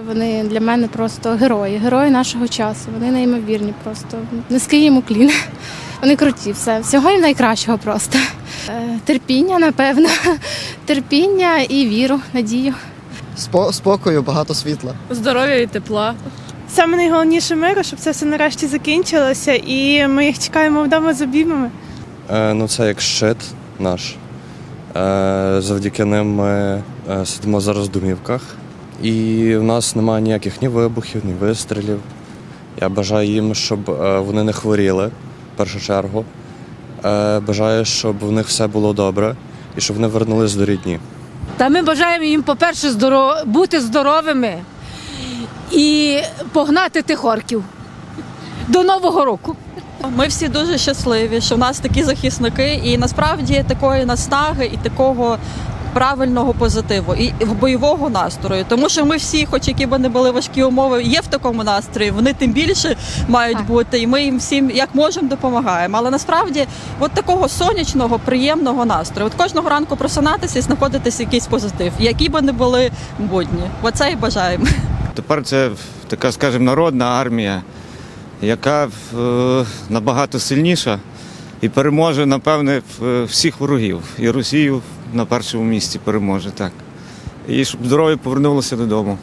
Вони для мене просто герої, герої нашого часу. Вони неймовірні, просто низький їм уклін. Вони круті, все. Всього їм найкращого просто. Е, Терпіння, напевно, терпіння і віру, надію. Спо- спокою, багато світла. здоров'я і тепла. Саме найголовніше миру, щоб це все нарешті закінчилося, і ми їх чекаємо вдома з обіймами. Е, ну, це як щит наш. Е, завдяки ним ми е, сидимо зараз в домівках. І в нас немає ніяких ні вибухів, ні вистрілів. Я бажаю їм, щоб е, вони не хворіли в першу чергу. Е, бажаю, щоб в них все було добре і щоб вони вернулись до рідні. Та ми бажаємо їм, по-перше, здоров... бути здоровими і погнати тих орків до Нового року. Ми всі дуже щасливі, що в нас такі захисники, і насправді такої наснаги і такого правильного позитиву і бойового настрою. Тому що ми всі, хоч які б не були важкі умови, є в такому настрої. Вони тим більше мають Так. бути, і ми їм всім як можемо допомагаємо. Але насправді, от такого сонячного, приємного настрою. От кожного ранку просинатися і знаходитися якийсь позитив, які б не були будні. Оце і бажаємо. Тепер це така, скажімо, народна армія, яка е, набагато сильніша і переможе, напевне, в- всіх ворогів. І Росію на першому місці переможе, так. І щоб здоров'я повернулося додому.